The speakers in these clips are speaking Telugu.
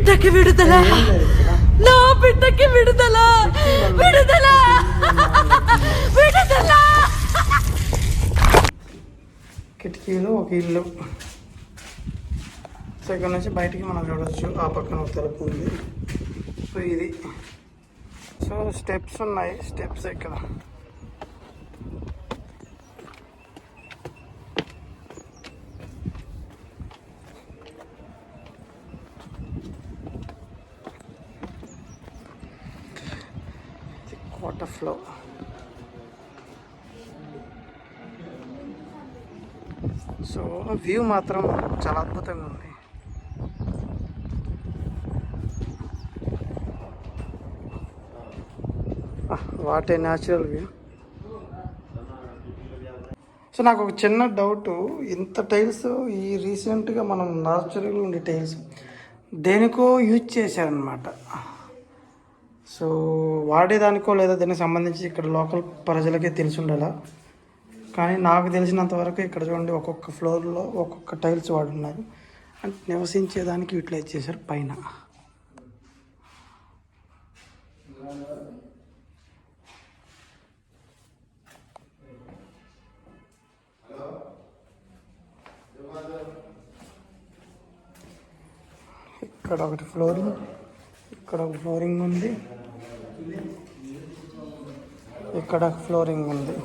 బిడ్డకి విడుదల. నా బిడ్డకి విడుదల. విడుదల. విడుదల. కిటికీలు ఒక ఇల్లు. సో ఇక్కడ నుంచి బయటికి మనం చూడవచ్చు ఆ పక్కన ఒక తలుపు ఉంది. సో ఇది. సో స్టెప్స్ ఉన్నాయి. స్టెప్స్ ఇక్కడ. Water flow. సో వ్యూ మాత్రం చాలా అద్భుతంగా ఉంది. What a natural view so నాకు ఒక చిన్న డౌట్. ఇంత టైల్స్ ఈ రీసెంట్గా మనం న్యాచురల్గా ఉండే టైల్స్ దేనికో యూజ్ చేశారనమాట సో వాడేదానికో లేదా దానికి సంబంధించి ఇక్కడ లోకల్ ప్రజలకే తెలిసి ఉండాలా కానీ నాకు తెలిసినంత వరకు ఇక్కడ చూడండి ఒక్కొక్క ఫ్లోర్లో ఒక్కొక్క టైల్స్ వాడున్నారు. అంటే నివసించేదానికి యూటిలైజ్ చేశారు పైన. ఇక్కడ ఒకటి ఫ్లోరింగ్ ఇక్కడ ఒక ఫ్లోరింగ్ ఉంది. ఇక్కడ ఫ్లోరింగ్ ఉంది.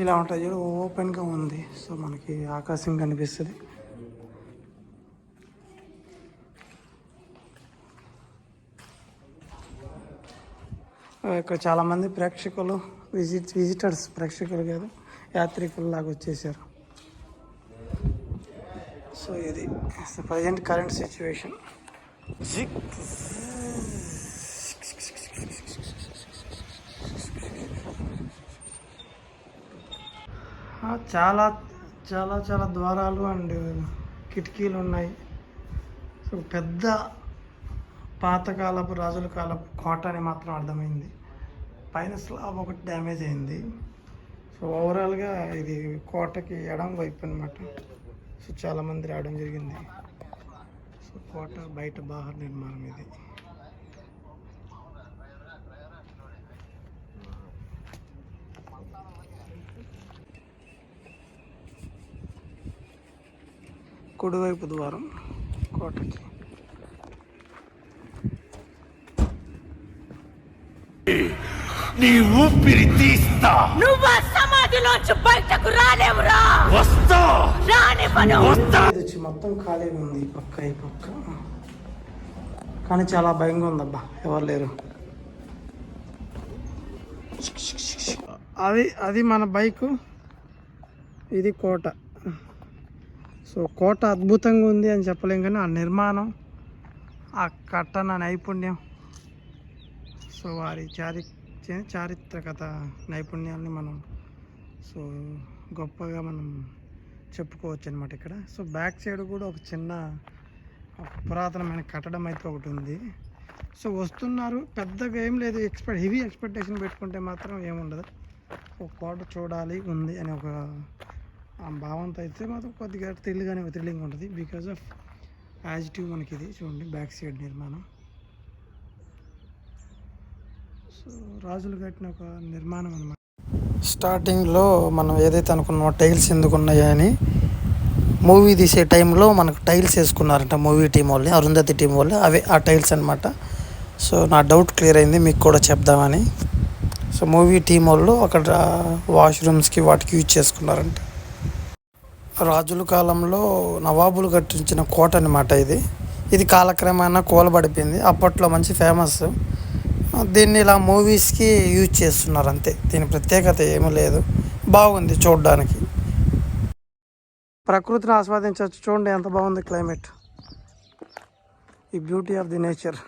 ఇలా ఉంటాయి చూడు ఓపెన్గా ఉంది. సో మనకి ఆకాశం కనిపిస్తుంది. ఇక్కడ చాలామంది ప్రేక్షకులు విజిట్ విజిటర్స్ ప్రేక్షకులు కాదు యాత్రికులు లాగా వచ్చేసారు. సో ఇది ప్రజెంట్ కరెంట్ సిచ్యువేషన్ చాలా చాలా చాలా ద్వారాలు అండ్ కిటికీలు ఉన్నాయి. సో పెద్ద పాతకాలపు రాజుల కాలపు కోట అని మాత్రం అర్థమైంది. పైన స్లాబ్ ఒకటి డ్యామేజ్ అయింది. సో ఓవరాల్గా ఇది కోటకి ఎడం వైపు అనమాట సో చాలామంది రావడం జరిగింది. సో కోట బయట బాహర్ నిర్మాణం ఇది. కుడివైపు ద్వారం కోటకి. నీ ఊపిరి తీస్తా. నువ్వు సమాధిలోంచి బయటకు రాలేవురా. వస్తా! రానివ్వను వస్తా! ఇది వచ్చి మొత్తం ఖాళీగా ఉంది ఈ పక్క ఈ పక్క. కానీ చాలా భయంగా ఉందబ్బా ఎవరు లేరు. అది అది మన బైకు ఇది కోట. సో కోట అద్భుతంగా ఉంది అని చెప్పలేం కానీ ఆ నిర్మాణం ఆ కట్టన నైపుణ్యం. సో వారి చారి చారిత్రకత నైపుణ్యాన్ని మనం సో గొప్పగా మనం చెప్పుకోవచ్చు అనమాట ఇక్కడ. సో బ్యాక్ సైడ్ కూడా ఒక చిన్న పురాతనమైన కట్టడం అయితే ఒకటి ఉంది. సో వస్తున్నారు. పెద్దగా ఏం లేదు. ఎక్స్పెక్ట్ హెవీ ఎక్స్పెక్టేషన్ పెట్టుకుంటే మాత్రం ఏముండదు ఒక కోట చూడాలి ఉంది అని ఒక ఆ భావంతో అయితే మాత్రం కొద్దిగా థ్రిల్గానే థ్రిల్లింగ్ ఉంటుంది. బికాజ్ ఆఫ్ యాజిటివ్ మనకి ఇది చూడండి బ్యాక్ సైడ్ నిర్మాణం. సో రాజులు కట్టిన ఒక నిర్మాణం అనమాట స్టార్టింగ్లో మనం ఏదైతే అనుకున్నామో టైల్స్ ఎందుకు ఉన్నాయని మూవీ తీసే టైంలో మనకు టైల్స్ వేసుకున్నారంట మూవీ టీం వాళ్ళు అరుంధతి టీం వాళ్ళు. అవే ఆ టైల్స్ అనమాట సో నా డౌట్ క్లియర్ అయింది మీకు కూడా చెప్దామని. సో మూవీ టీం వాళ్ళు అక్కడ వాష్రూమ్స్కి వాటికి యూజ్ చేసుకున్నారంట. రాజుల కాలంలో నవాబులు కట్టించిన కోట అనమాట ఇది. ఇది కాలక్రమేణా కూలబడిపోయింది. అప్పట్లో మంచి ఫేమస్. దీన్ని ఇలా మూవీస్కి యూజ్ చేస్తున్నారు అంతే. దీని ప్రత్యేకత ఏమీ లేదు. బాగుంది చూడడానికి. ప్రకృతిని ఆస్వాదించవచ్చు. చూడండి ఎంత బాగుంది క్లైమేట్. ఈ beauty of the nature.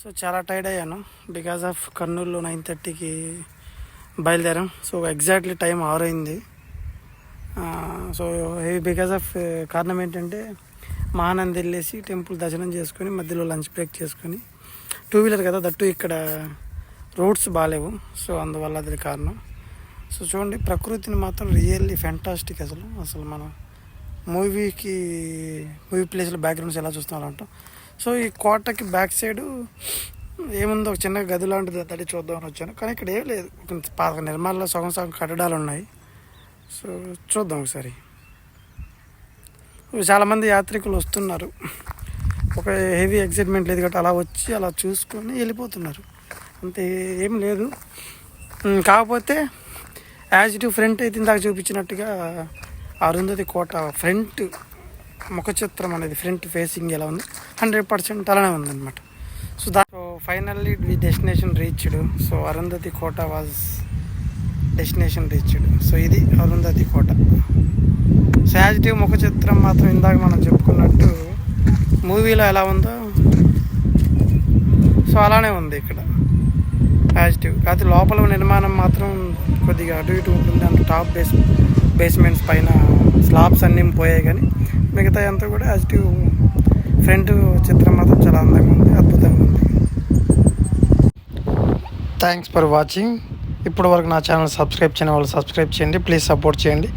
So చాలా టైర్డ్ అయ్యాను. బికాస్ ఆఫ్ కర్నూలు నైన్ థర్టీకి బయలుదేరాం. సో ఎగ్జాక్ట్లీ టైం ఆరు అయింది. సో బికాస్ ఆఫ్ కారణం ఏంటంటే మహానంది వెళ్ళేసి టెంపుల్ దర్శనం చేసుకొని మధ్యలో లంచ్ బ్రేక్ చేసుకొని టూ వీలర్ కదా దట్టు ఇక్కడ రోడ్స్ బాగాలేవు సో అందువల్ల అది కారణం. సో చూడండి ప్రకృతిని మాత్రం రియల్లీ ఫెంటాస్టిక్ అసలు. అసలు మనం మూవీకి మూవీ ప్లేస్లో బ్యాక్గ్రౌండ్స్ ఎలా చూస్తాం అంటాం సో ఈ కోటకి బ్యాక్ సైడ్ ఏముందో ఒక చిన్న గది లాంటిది తడి చూద్దామని వచ్చాను. కానీ ఇక్కడ ఏం లేదు. కొంచెం పాత నిర్మాణంలో సగం సగం కట్టడాలు ఉన్నాయి. సో చూద్దాం ఒకసారి. చాలామంది యాత్రికులు వస్తున్నారు. ఒక హెవీ ఎగ్జైట్మెంట్ లేదు కాబట్టి అలా వచ్చి అలా చూసుకొని వెళ్ళిపోతున్నారు. అంతే ఏం లేదు. కాకపోతే యాజ్ ఇట్ ఫ్రంట్ అయితే ఇందాక చూపించినట్టుగా అరుంధతి కోట ఫ్రంట్ ముఖ చిత్రం అనేది ఫ్రంట్ ఫేసింగ్ ఎలా ఉంది? హండ్రెడ్ పర్సెంట్ అలానే ఉందన్నమాట. So the finally we destination reached so Arundhati Kota was destination reached so ఇది అరుంధతి కోట. సో యాజ్ ముఖ చిత్రం మాత్రం ఇందాక మనం చెప్పుకున్నట్టు మూవీలో ఎలా ఉందో సో అలానే ఉంది ఇక్కడ. పాజిటివ్ కాకపోతే లోపల నిర్మాణం మాత్రం కొద్దిగా అటు ఇటు ఉంటుంది. అంటే టాప్ బేస్ బేస్మెంట్స్ పైన స్లాబ్స్ అన్నీ పోయాయి కానీ మిగతా అంతా కూడా పాజిటివ్ ఫ్రంట్ చిత్రం మాత్రం చాలా అందంగా ఉంది అద్భుతంగా ఉంది. థ్యాంక్స్ ఫర్ వాచింగ్ ఇప్పటి వరకు నా ఛానల్ సబ్స్క్రైబ్ చేయని వాళ్ళు సబ్స్క్రైబ్ చేయండి ప్లీజ్ సపోర్ట్ చేయండి.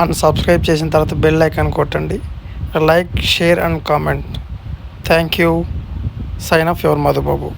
అండ్ సబ్స్క్రైబ్ చేసిన తర్వాత బెల్ ఐకాన్ కొట్టండి. Like share and comment thank you sign off your Madhubabu